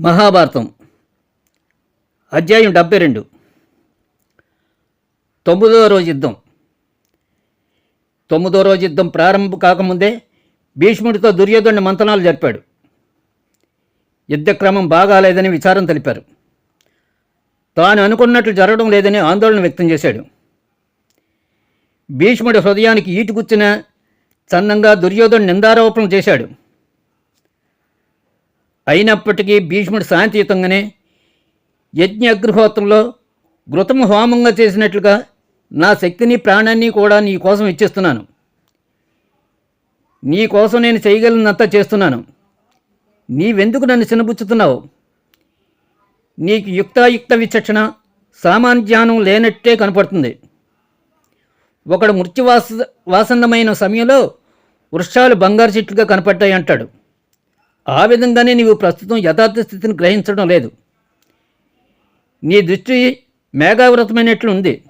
మహాభారతం. అధ్యాయం డెబ్బై రెండు. తొమ్మిదో రోజు యుద్ధం. తొమ్మిదో రోజు యుద్ధం ప్రారంభం కాకముందే భీష్ముడితో దుర్యోధను మంతనాలు జరిపాడు. యుద్ధక్రమం బాగాలేదని విచారం తెలిపారు. తాను అనుకున్నట్లు జరగడం లేదని ఆందోళన వ్యక్తం చేశాడు. భీష్ముడి హృదయానికి ఈటుగుచ్చిన చందంగా దుర్యోధను నిందారోపణం చేశాడు. అయినప్పటికీ భీష్ముడు శాంతియుతంగానే యజ్ఞ ఘృతము హోమంగా చేసినట్లుగా నా శక్తిని ప్రాణాన్ని కూడా నీ కోసం ఇచ్చేస్తున్నాను. నీ కోసం నేను చేయగలిగినంత చేస్తున్నాను. నీవెందుకు నన్ను చిన్నబుచ్చుతున్నావు నీకు యుక్తాయుక్త విచక్షణ సామాన్యానం లేనట్టే కనపడుతుంది. ఒకడు మృత్యువాస వాసన్నమైన సమయంలో వృక్షాలు బంగారు చెట్లుగా కనపడ్డాయి అంటాడు. ఆ విధంగానే నీవు ప్రస్తుతం యథార్థ స్థితిని గ్రహించడం లేదు. నీ దృష్టి మేఘావృతమైనట్లు ఉంది.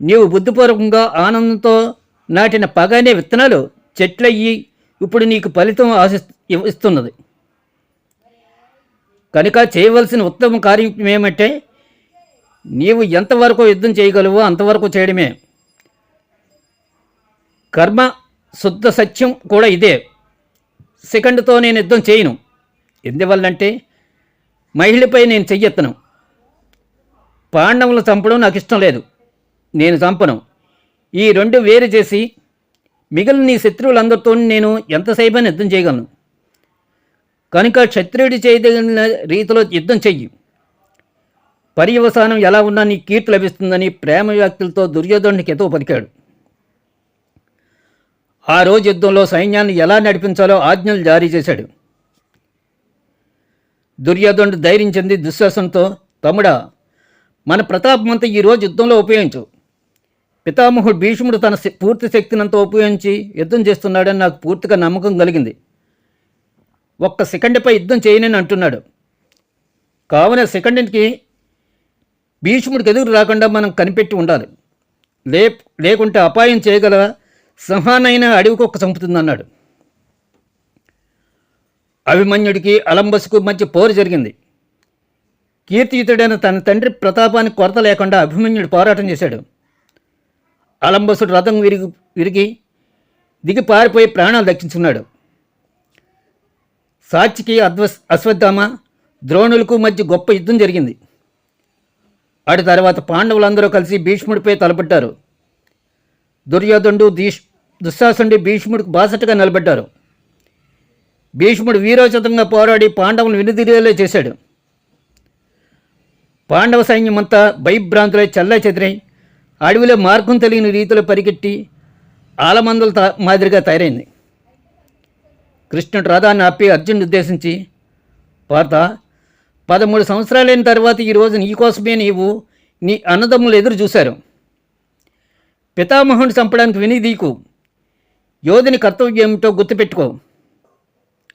నీవు బుద్ధిపూర్వకంగా ఆనందంతో నాటిన పగానే విత్తనాలు చెట్లయ్యి ఇప్పుడు నీకు ఫలితం ఆశి ఇస్తున్నది. కనుక చేయవలసిన ఉత్తమ కార్యం ఏమంటే నీవు ఎంతవరకు యుద్ధం చేయగలవో అంతవరకు చేయడమే. కర్మ శుద్ధ సత్యం కూడా ఇదే. సెకండ్తో నేను యుద్ధం చేయను. ఎందువల్లంటే మహిళపై నేను చెయ్యెత్తను. పాండవులు చంపడం నాకు ఇష్టం లేదు. నేను చంపను. ఈ రెండు వేరు చేసి మిగిలిన నీ శత్రువులందరితో నేను ఎంతసేపైనా యుద్ధం చేయగలను. కనుక క్షత్రియుడి చేయదగిన రీతిలో యుద్ధం చెయ్యి. పర్యవసానం ఎలా ఉన్నా నీ కీర్తి లభిస్తుందని ప్రేమ వ్యక్తులతో దుర్యోధనుడికి ఎతో పలికాడు. ఆ రోజు యుద్ధంలో సైన్యాన్ని ఎలా నడిపించాలో ఆజ్ఞలు జారీ చేశాడు. దుర్యోధనుడు ధైర్యం చెంది దుశ్శాసనతో తమ్ముడా మన ప్రతాపమంతా ఈరోజు యుద్ధంలో ఉపయోగించు. పితామహుడు భీష్ముడు తన పూర్తి శక్తినంతా ఉపయోగించి యుద్ధం చేస్తున్నాడని నాకు పూర్తిగా నమ్మకం కలిగింది. ఒక్క సెకండ్పై యుద్ధం చేయనని అంటున్నాడు. కావున సెకండ్కి భీష్ముడికి ఎదురు రాకుండా మనం కనిపెట్టి ఉండాలి. లే లేకుంటే అపాయం చేయగల సింహానైన అడవి ఒక్క చంపుతుందన్నాడు అభిమన్యుడికి అలంబసుకు మధ్య పోరు జరిగింది. కీర్తియుతుడైన తన తండ్రి ప్రతాపానికి కొరత లేకుండా అభిమన్యుడు పోరాటం చేశాడు. అలంబసుడు రథం విరిగి విరిగి దిగి పారిపోయి ప్రాణాలు దక్కించుకున్నాడు. సాక్షికి అద్వ అశ్వత్థామ ద్రోణులకు మధ్య గొప్ప యుద్ధం జరిగింది. ఆడి తర్వాత పాండవులందరూ కలిసి భీష్ముడిపై తలపెట్టారు. దుర్యోధనుడు దీష్ దుశ్శాసనుడి భీష్ముడికి బాసటగా నిలబడ్డారు. భీష్ముడు వీరోచితంగా పోరాడి పాండవులను వినిదిరేలా చేశాడు. పాండవ సైన్యమంతా భయభ్రాంతులై చల్లా చెదిరై అడవిలో మార్గం తెలియని రీతిలో పరిగెట్టి ఆలమందల మాదిరిగా తయారైంది. కృష్ణుడు రథాన్ని ఆపి అర్జునుడు ఉద్దేశించి పార్త పదమూడు సంవత్సరాలైన తర్వాత ఈరోజు నీకోసమే నీవు నీ అన్నదమ్ములు ఎదురు చూశారు. పితామహుని చంపడానికి వినిదీకు యోధుని కర్తవ్యం ఏమిటో గుర్తుపెట్టుకో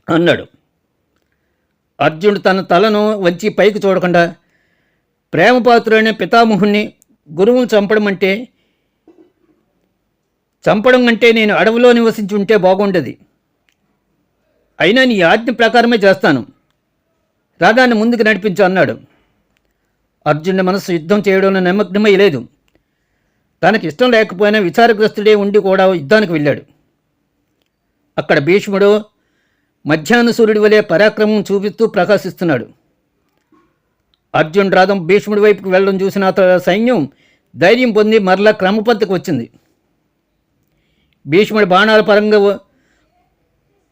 అన్నాడు. అర్జునుడు తన తలను వంచి పైకి చూడకుండా ప్రేమపాత్రుడైన పితామహుణ్ణి గురువును చంపడం అంటే చంపడం అంటే నేను అడవిలో నివసించి ఉంటే బాగుండేది. అయినా నీ ఆజ్ఞ ప్రకారమే చేస్తాను. రాగాన్ని ముందుకు నడిపించు అన్నాడు. అర్జునుడి మనసు యుద్ధం చేయడంలో నిమగ్నమై లేదు. తనకి ఇష్టం లేకపోయినా విచారగ్రస్తుడే ఉండి కూడా యుద్ధానికి వెళ్ళాడు. అక్కడ భీష్ముడు మధ్యాహ్న సూర్యుడి వలె పరాక్రమం చూపిస్తూ ప్రకాశిస్తున్నాడు. అర్జున్ రథం భీష్ముడి వైపుకు వెళ్ళడం చూసిన అతని సైన్యం ధైర్యం పొంది మరలా క్రమపద్ధతికి వచ్చింది. భీష్ముడి బాణాల పరంగా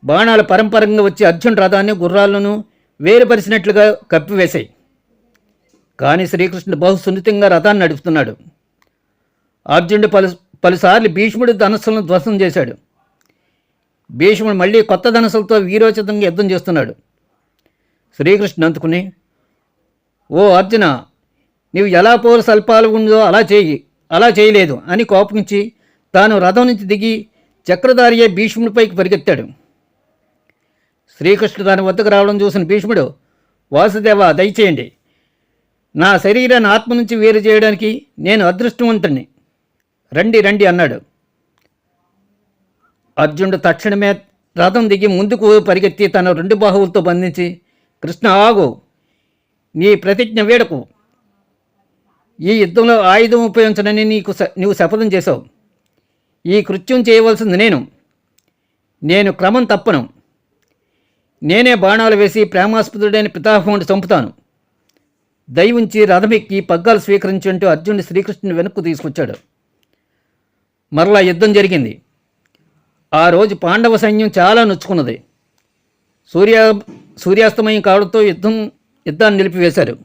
బాణాల పరంపరంగా వచ్చి అర్జున్ రథాన్ని గుర్రాలను వేరుపరిచినట్లుగా కప్పివేశాయి. కానీ శ్రీకృష్ణుడు బహు సున్నితంగా రథాన్ని నడుపుతున్నాడు. అర్జునుడు పలు పలుసార్లు భీష్ముడి ధనస్సులను ధ్వంసం చేశాడు. భీష్ముడు మళ్ళీ కొత్త ధనసులతో వీరోచితంగా యుద్ధం చేస్తున్నాడు. శ్రీకృష్ణుడు అందుకుని ఓ అర్జున నీవు ఎలా పోరు సల్పాలు ఉందో అలా చేయి అలా చేయలేదు అని కోపించి తాను రథం నుంచి దిగి చక్రధారియే భీష్ముడిపైకి పరిగెత్తాడు. శ్రీకృష్ణుడు తన వద్దకు రావడం చూసిన భీష్ముడు వాసుదేవ దయచేయండి. నా శరీరాన్ని ఆత్మ నుంచి వేరు చేయడానికి నేను అదృష్టవంతుణ్ణి. రండి రండి అన్నాడు. అర్జునుడు తక్షణమే రథం దిగి ముందుకు పరిగెత్తి తన రెండు బాహువులతో బంధించి కృష్ణ ఆగు నీ ప్రతిజ్ఞ వేడకు. ఈ యుద్ధంలో ఆయుధం ఉపయోగించనని నీకు స- నీవు శపథం చేశావు. ఈ కృత్యం చేయవలసింది నేను. నేను క్రమం తప్పను. నేనే బాణాలు వేసి ప్రేమాస్పదుడైన పితాహముని చంపుతాను. దయవుంచి రథమెక్కి పగ్గాలు స్వీకరించుంటూ అర్జునుడు శ్రీకృష్ణుని వెనక్కు తీసుకొచ్చాడు. మరలా యుద్ధం జరిగింది. ఆ రోజు పాండవ సైన్యం చాలా నొచ్చుకున్నది. సూర్య సూర్యాస్తమయం కావడంతో యుద్ధం యుద్ధాన్ని నిలిపివేశారు.